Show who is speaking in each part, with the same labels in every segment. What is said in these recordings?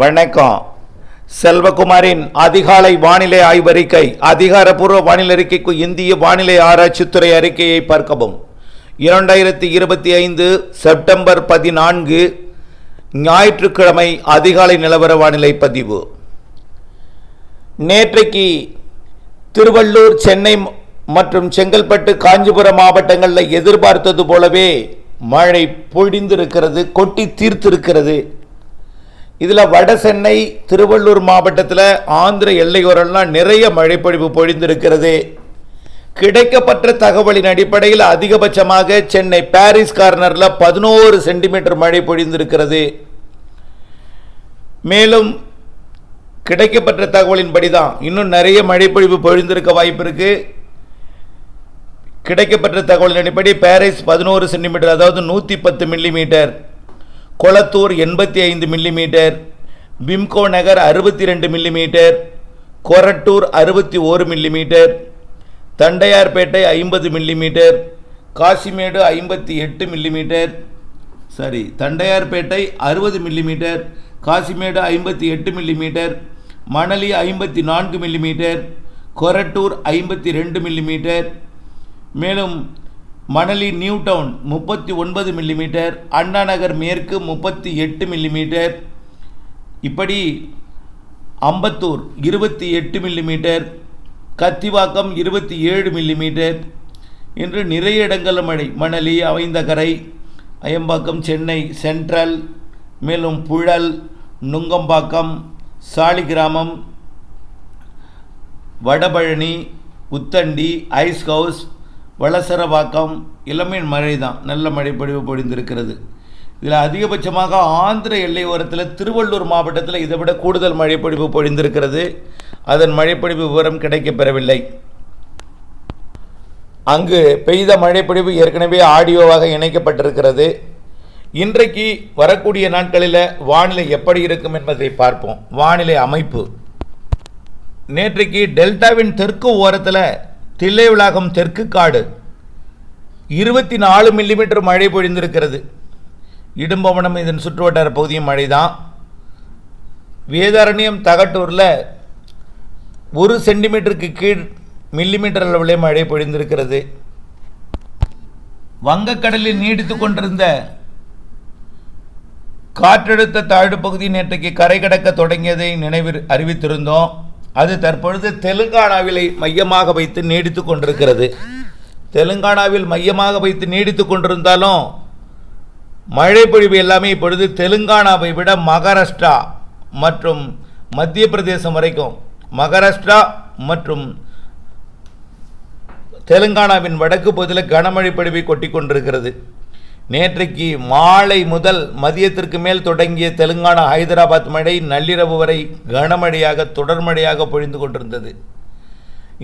Speaker 1: வணக்கம். செல்வகுமாரின் அதிகாலை வானிலை ஆய்வறிக்கை அதிகாரப்பூர்வ வானிலை அறிக்கைக்கு இந்திய வானிலை ஆராய்ச்சித்துறை அறிக்கையை பார்க்கவும். இரண்டாயிரத்தி இருபத்தி ஐந்து செப்டம்பர் பதினான்கு ஞாயிற்றுக்கிழமை அதிகாலை நிலவர வானிலை பதிவு. நேற்றைக்கு திருவள்ளூர் சென்னை மற்றும் செங்கல்பட்டு காஞ்சிபுரம் மாவட்டங்களில் எதிர்பார்த்தது போலவே மழை பொழிந்திருக்கிறது கொட்டி தீர்த்திருக்கிறது. இதில் வட சென்னை திருவள்ளூர் மாவட்டத்தில் ஆந்திர எல்லையோரெல்லாம் நிறைய மழைப்பொழிவு பொழிந்திருக்கிறது. கிடைக்கப்பட்ட தகவலின் அடிப்படையில் அதிகபட்சமாக சென்னை பாரிஸ் கார்னரில் பதினோரு சென்டிமீட்டர் மழை பொழிந்திருக்கிறது. மேலும் கிடைக்கப்பட்ட தகவலின்படி தான் இன்னும் நிறைய மழைப்பொழிவு பொழிந்திருக்க வாய்ப்பு இருக்குது கிடைக்கப்பட்ட தகவலின் அடிப்படை பாரிஸ் பதினோரு சென்டிமீட்டர் அதாவது நூற்றி பத்து மில்லிமீட்டர். கொளத்தூர் எண்பத்தி ஐந்து மில்லிமீட்டர் பிம்கோ நகர் அறுபத்தி ரெண்டு மில்லிமீட்டர் கொரட்டூர் அறுபத்தி ஓரு மில்லிமீட்டர் தண்டையார்பேட்டை ஐம்பது மில்லிமீட்டர் காசிமேடு ஐம்பத்தி எட்டு மில்லிமீட்டர் சரி தண்டையார்பேட்டை அறுபது மில்லிமீட்டர் காசிமேடு ஐம்பத்தி எட்டு மில்லிமீட்டர் மணலி ஐம்பத்தி நான்கு மில்லிமீட்டர் கொரட்டூர் ஐம்பத்தி ரெண்டு மில்லிமீட்டர் மேலும் மணலி நியூ டவுன் முப்பத்தி ஒன்பது மில்லிமீட்டர் அண்ணா நகர் மேற்கு முப்பத்தி எட்டு மில்லிமீட்டர் இப்படி அம்பத்தூர் இருபத்தி எட்டு மில்லிமீட்டர் கத்திவாக்கம் இருபத்தி ஏழு மில்லிமீட்டர் இன்று நிறைய இடங்கள் மழை. மணலி அவைந்தகரை அயம்பாக்கம் சென்னை சென்ட்ரல் மேலும் புழல் நுங்கம்பாக்கம் சாலிகிராமம் வடபழனி உத்தண்டி ஐஸ் ஹவுஸ் வளசரவாக்கம் இளமையின் மழை தான் நல்ல மழை பொழிவு பொழிந்திருக்கிறது. இதில் அதிகபட்சமாக ஆந்திர எல்லை ஓரத்தில் திருவள்ளூர் மாவட்டத்தில் இதை விட கூடுதல் மழைப்பொழிவு பொழிந்திருக்கிறது. அதன் மழைப்பொழிவு விவரம் கிடைக்கப்பெறவில்லை அங்கு பெய்த மழைப்பொழிவு ஏற்கனவே ஆடியோவாக இணைக்கப்பட்டிருக்கிறது. இன்றைக்கு வரக்கூடிய நாட்களில் வானிலை எப்படி இருக்கும் என்பதை பார்ப்போம். வானிலை அமைப்பு. நேற்றைக்கு டெல்டாவின் தெற்கு ஓரத்தில் தில்லைவிளாகம் தெற்கு காடு. இருபத்தி நாலு மில்லிமீட்டர் மழை பொழிந்திருக்கிறது. இடும்பவனம் இதன் சுற்றுவட்டார பகுதியும் மழை தான் வேதாரண்யம் தகட்டூரில் ஒரு சென்டிமீட்டருக்கு கீழ் மில்லிமீட்டர் அளவிலே மழை பொழிந்திருக்கிறது. வங்கக்கடலில் நீடித்து கொண்டிருந்த காற்றழுத்த தாழ்வு பகுதி நேற்றைக்கு கரை கடக்க தொடங்கியதை நினைவில் அறிவித்திருந்தோம். அது தற்பொழுது தெலுங்கானாவிலை மையமாக வைத்து நீடித்து கொண்டிருக்கிறது. தெலுங்கானாவில் மையமாக வைத்து நீடித்து கொண்டிருந்தாலும் மழை பொழிவு எல்லாமே இப்பொழுது தெலுங்கானாவை விட மகாராஷ்டிரா மற்றும் மத்திய பிரதேசம் வரைக்கும் மகாராஷ்டிரா மற்றும் தெலுங்கானாவின் வடக்கு பகுதியில் கனமழை பொழிவை கொட்டி கொண்டிருக்கிறது. நேற்றைக்கு மாலை முதல் மதியத்திற்கு மேல் தொடங்கிய தெலுங்கானா ஹைதராபாத் மழை நள்ளிரவு வரை கனமழையாக தொடர் மழையாக பொழிந்து கொண்டிருந்தது.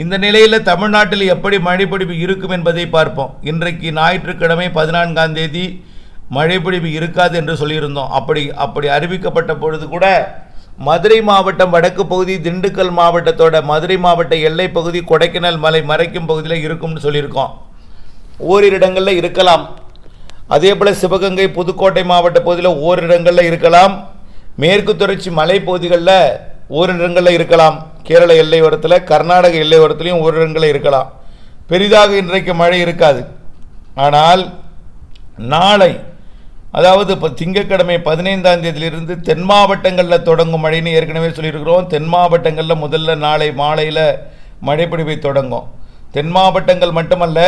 Speaker 1: இந்த நிலையில் தமிழ்நாட்டில் எப்படி மழைப்பிடிப்பு இருக்கும் என்பதை பார்ப்போம். இன்றைக்கு ஞாயிற்றுக்கிழமை பதினான்காம் தேதி மழைப்பிடிப்பு இருக்காது என்று சொல்லியிருந்தோம். அப்படி அப்படி அறிவிக்கப்பட்ட பொழுது கூட மதுரை மாவட்டம் வடக்கு பகுதி திண்டுக்கல் மாவட்டத்தோட மதுரை மாவட்ட எல்லை பகுதி கொடைக்கானல் மலை மறைக்கும் பகுதியில் இருக்கும்னு சொல்லியிருக்கோம். ஓரிரு இடங்களில் இருக்கலாம். அதே போல் சிவகங்கை புதுக்கோட்டை மாவட்ட பகுதியில் ஓரிடங்களில் இருக்கலாம். மேற்கு தொடர்ச்சி மலைப்பகுதிகளில் ஓரிடங்களில் இருக்கலாம். கேரள எல்லையோரத்தில் கர்நாடக எல்லையோரத்துலையும் ஓரிடங்களில் இருக்கலாம். பெரிதாக இன்றைக்கு மழை இருக்காது. ஆனால் நாளை அதாவது இப்போ திங்கட்கிழமை பதினைந்தாம் தேதியிலிருந்து தென் மாவட்டங்களில் தொடங்கும் மழைன்னு ஏற்கனவே சொல்லியிருக்கிறோம். தென் மாவட்டங்களில் முதல்ல நாளை மாலையில் மழைப்பொழிவை தொடங்கும். தென் மாவட்டங்கள் மட்டுமல்ல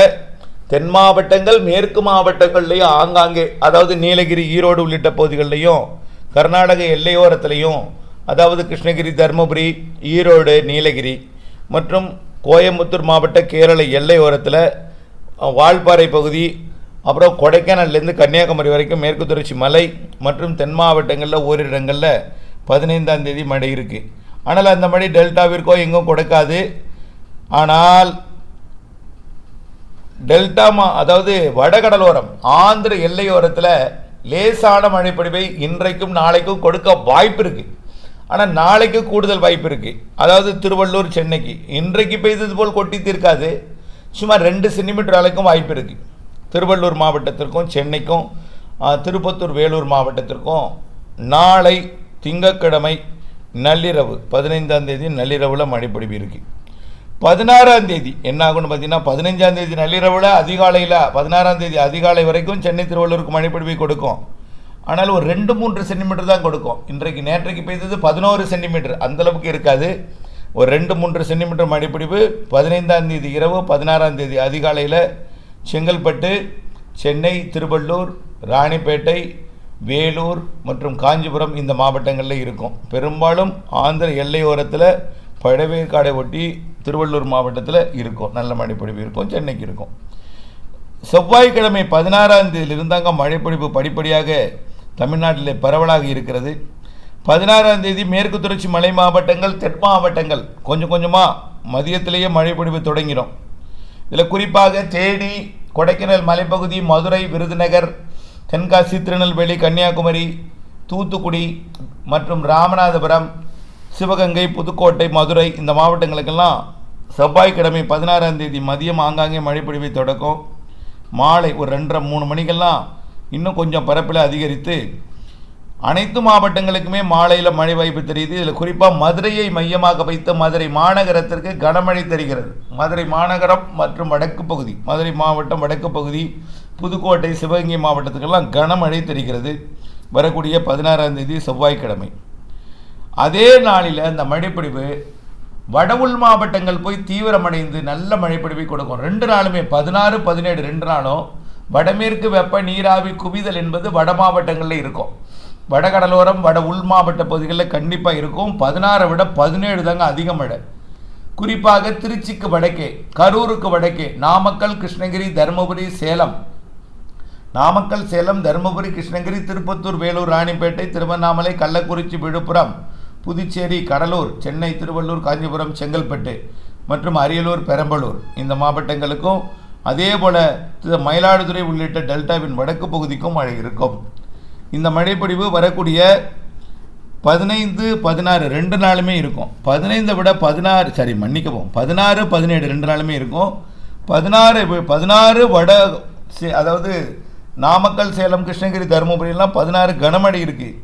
Speaker 1: தென் மாவட்டங்கள் மேற்கு மாவட்டங்கள்லேயும் ஆங்காங்கே அதாவது நீலகிரி ஈரோடு உள்ளிட்ட பகுதிகள்லையும் கர்நாடக எல்லையோரத்துலையும் அதாவது கிருஷ்ணகிரி தருமபுரி ஈரோடு நீலகிரி மற்றும் கோயம்புத்தூர் மாவட்ட கேரள எல்லையோரத்தில் வால்பாறை பகுதி அப்புறம் கொடைக்கானல்லேருந்து கன்னியாகுமரி வரைக்கும் மேற்கு தொடர்ச்சி மலை மற்றும் தென் மாவட்டங்களில் ஓரிடங்களில் பதினைந்தாம் தேதி மழை இருக்குது ஆனால் அந்த மழை டெல்டாவிற்கோ எங்கும் கொடுக்காது. ஆனால் டெல்டா மா அதாவது வடகடலோரம் ஆந்திர எல்லையோரத்தில் லேசான மழைப்பொழிவை இன்றைக்கும் நாளைக்கும் கொடுக்க வாய்ப்பு இருக்குது ஆனால் நாளைக்கு கூடுதல் வாய்ப்பு இருக்குது அதாவது திருவள்ளூர் சென்னைக்கு. இன்றைக்கு பெய்தது போல் கொட்டி தீர்க்காது. சுமார் ரெண்டு சென்டிமீட்டர் அளவுக்கும் வாய்ப்பு இருக்குது திருவள்ளூர் மாவட்டத்திற்கும் சென்னைக்கும் திருப்பத்தூர் வேலூர் மாவட்டத்திற்கும் நாளை திங்கக்கிழமை நள்ளிரவு பதினைந்தாம் தேதி நள்ளிரவில் மழைப்பொழிவு இருக்குது பதினாறாம் தேதி. என்ன ஆகும்னு பார்த்தீங்கன்னா பதினஞ்சாம் தேதி நள்ளிரவில் அதிகாலையில் பதினாறாம் தேதி அதிகாலை வரைக்கும் சென்னை திருவள்ளூருக்கு மழைப்பொழிவை கொடுக்கும். ஆனால் ஒரு ரெண்டு மூன்று சென்டிமீட்டர் தான் கொடுக்கும். இன்றைக்கு நேற்றைக்கு பெய்தது பதினோரு சென்டிமீட்டர் அந்தளவுக்கு இருக்காது. ஒரு ரெண்டு மூன்று சென்டிமீட்டர் மழைப்பிடிப்பு பதினைந்தாம் தேதி இரவு பதினாறாம் தேதி அதிகாலையில் செங்கல்பட்டு சென்னை திருவள்ளூர் ராணிப்பேட்டை வேலூர் மற்றும் காஞ்சிபுரம் இந்த மாவட்டங்களில் இருக்கும். பெரும்பாலும் ஆந்திர எல்லையோரத்தில் பழவேற்காடை ஒட்டி திருவள்ளூர் மாவட்டத்தில் இருக்கும். நல்ல மழைப்பொழிவு இருக்கும். சென்னைக்கு இருக்கும். செவ்வாய்க்கிழமை பதினாறாம் தேதியிலிருந்தாங்க மழைப்பொழிவு படிப்படியாக தமிழ்நாட்டில் பரவலாக இருக்கிறது. பதினாறாம் தேதி மேற்கு தொடர்ச்சி மலை மாவட்டங்கள் தென் மாவட்டங்கள் கொஞ்சம் கொஞ்சமாக மதியத்திலேயே மழைப்பொழிவு தொடங்கிடும் இதில் குறிப்பாக தேனி கொடைக்கானல் மலைப்பகுதி மதுரை விருதுநகர் தென்காசி திருநெல்வேலி கன்னியாகுமரி தூத்துக்குடி மற்றும் ராமநாதபுரம் சிவகங்கை புதுக்கோட்டை மதுரை இந்த மாவட்டங்களுக்கெல்லாம் செவ்வாய்க்கிழமை பதினாறாம் தேதி மதியம் ஆங்காங்கே மழைப்பொழிவை தொடக்கும். மாலை ஒரு ரெண்டரை மூணு மணிக்கெல்லாம் இன்னும் கொஞ்சம் பரப்பில் அதிகரித்து அனைத்து மாவட்டங்களுக்குமே மாலையில் மழை வாய்ப்பு தெரியுது. இதில் குறிப்பாக மதுரையை மையமாக வைத்து மதுரை மாநகரத்திற்கு கனமழை தெரிகிறது. மதுரை மாநகரம் மற்றும் வடக்கு பகுதி மதுரை மாவட்டம் வடக்கு பகுதி புதுக்கோட்டை சிவகங்கை மாவட்டத்துக்கெல்லாம் கனமழை தெரிகிறது. வரக்கூடிய பதினாறாம் தேதி செவ்வாய்க்கிழமை. அதே நாளில் அந்த மழைப்பிடிவு வட உள் மாவட்டங்கள் போய் தீவிரமடைந்து நல்ல மழைப்பொழிவை கொடுக்கும். ரெண்டு நாளுமே பதினாறு பதினேழு ரெண்டு நாளும் வடமேற்கு வெப்ப நீராவி குவிதல் என்பது வட மாவட்டங்களில் இருக்கும். வடகடலோரம் வட உள் மாவட்ட பகுதிகளில் கண்டிப்பாக இருக்கும். பதினாறை விட பதினேழு தாங்க அதிக மழை. குறிப்பாக திருச்சிக்கு வடக்கே கரூருக்கு வடக்கே நாமக்கல் கிருஷ்ணகிரி தருமபுரி சேலம். நாமக்கல் சேலம் தருமபுரி கிருஷ்ணகிரி திருப்பத்தூர் வேலூர் ராணிப்பேட்டை திருவண்ணாமலை கள்ளக்குறிச்சி விழுப்புரம் புதுச்சேரி கடலூர் சென்னை திருவள்ளூர் காஞ்சிபுரம் செங்கல்பட்டு மற்றும் அரியலூர் பெரம்பலூர். இந்த மாவட்டங்களுக்கும் அதே போல மயிலாடுதுறை உள்ளிட்ட டெல்டாவின் வடக்கு பகுதிக்கும் மழை இருக்கும். இந்த மழைப்பொழிவு வரக்கூடிய பதினைந்து பதினாறு ரெண்டு நாளுமே இருக்கும். பதினைந்தை விட பதினாறு சரி மன்னிக்கவும். பதினாறு பதினேழு ரெண்டு நாளுமே இருக்கும். பதினாறு பதினாறு வட சே- அதாவது நாமக்கல் சேலம் கிருஷ்ணகிரி தருமபுரியெல்லாம் பதினாறு கனமழை இருக்குது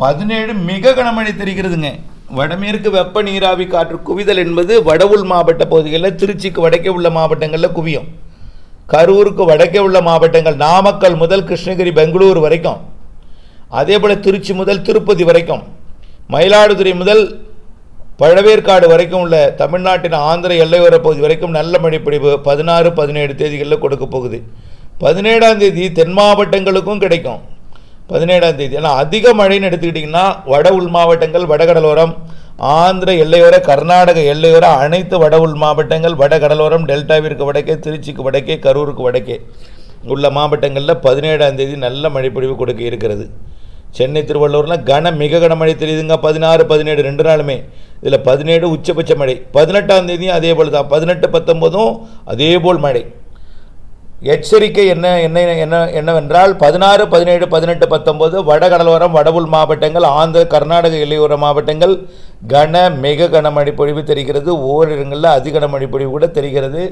Speaker 1: பதினேழு மிக கனமழை தெரிகிறதுங்க. வடமேற்கு வெப்ப நீராவி காற்று குவிதல் என்பது வட மாவட்ட பகுதிகளில் திருச்சிக்கு வடக்கே உள்ள மாவட்டங்களில் குவியும். கரூருக்கு வடக்கே உள்ள மாவட்டங்கள் நாமக்கல் முதல் கிருஷ்ணகிரி பெங்களூர் வரைக்கும். அதே போல் திருச்சி முதல் திருப்பதி வரைக்கும். மயிலாடுதுறை முதல் பழவேற்காடு வரைக்கும் உள்ள தமிழ்நாட்டின் ஆந்திர எல்லையோர பகுதி வரைக்கும் நல்ல மழைப்பொழிவு பதினாறு பதினேழு தேதிகளில் கொடுக்க போகுது. பதினேழாம் தேதி தென் மாவட்டங்களுக்கும் கிடைக்கும். பதினேழாம் தேதி. ஆனால் அதிக மழைன்னு எடுத்துக்கிட்டிங்கன்னா வட உள் மாவட்டங்கள் வடகடலோரம் ஆந்திர எல்லையோர கர்நாடக எல்லையோர அனைத்து வட உள் மாவட்டங்கள் வடகடலோரம் டெல்டாவிற்கு வடக்கே திருச்சிக்கு வடக்கே கரூருக்கு வடக்கே உள்ள மாவட்டங்களில் பதினேழாம் தேதி நல்ல மழைப்பொழிவு கொடுக்க இருக்கிறது. சென்னை திருவள்ளூரில் கன மிக கனமழை தெரியுதுங்க. பதினாறு பதினேழு ரெண்டு நாளுமே. இதில் பதினேழு உச்சபட்ச மழை. பதினெட்டாம் தேதியும் அதே போல் தான் பதினெட்டு பத்தொம்போதும் அதே போல் மழை. எச்சரிக்கை என்ன என்ன என்ன என்னவென்றால் பதினாறு பதினேழு பதினெட்டு பத்தொம்போது வடகடலோரம் வடவுள் மாவட்டங்கள் ஆந்திர கர்நாடக இலையோர மாவட்டங்கள் கன மிக கனமழை பொழிவு தெரிகிறது. ஓரிடங்களில் அதி கனமழை பொழிவு கூட தெரிகிறது.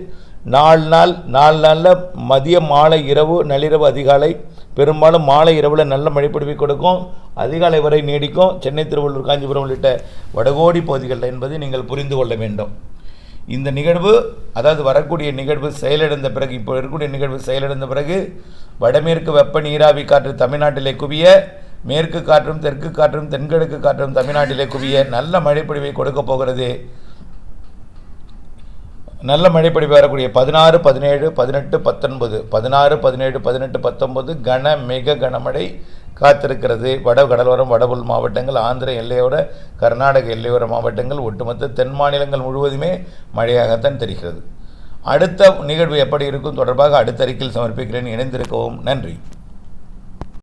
Speaker 1: நாலு நாள் நாலு நாளில் மதியம் மாலை இரவு நள்ளிரவு அதிகாலை பெரும்பாலும் மாலை இரவில் நல்ல மழைப்பொழிவை கொடுக்கும். அதிகாலை வரை நீடிக்கும். சென்னை திருவள்ளூர் காஞ்சிபுரம் உள்ளிட்ட வடகோடி பகுதிகளில் என்பதை நீங்கள் புரிந்து கொள்ள வேண்டும். இந்த நிகழ்வு அதாவது வரக்கூடிய நிகழ்வு செயலிழந்த பிறகு இப்போ இருக்கக்கூடிய நிகழ்வு செயலிழந்த பிறகு வடமேற்கு வெப்ப நீராவி காற்று தமிழ்நாட்டிலே குவிய மேற்கு காற்றும் தெற்கு காற்றும் தென்கிழக்கு காற்றும் தமிழ்நாட்டிலே குவிய நல்ல மழைப்பொழிவை கொடுக்க போகிறது. நல்ல மழைப்பொழிவு வரக்கூடிய பதினாறு பதினேழு பதினெட்டு பத்தொன்பது. பதினாறு பதினேழு பதினெட்டு பத்தொன்பது கன மிக கனமழை காத்திருக்கிறது. வட கடலோரம் வட மாவட்டங்கள் ஆந்திர எல்லையோர கர்நாடக எல்லையோர மாவட்டங்கள் ஒட்டுமொத்த தென் மாநிலங்கள் முழுவதுமே மழையாகத்தான் தெரிகிறது. அடுத்த நிகழ்வு எப்படி இருக்கும்? தொடர்பாக அடுத்த அறிக்கையில் சமர்ப்பிக்கிறேன். இணைந்திருக்கவும். நன்றி.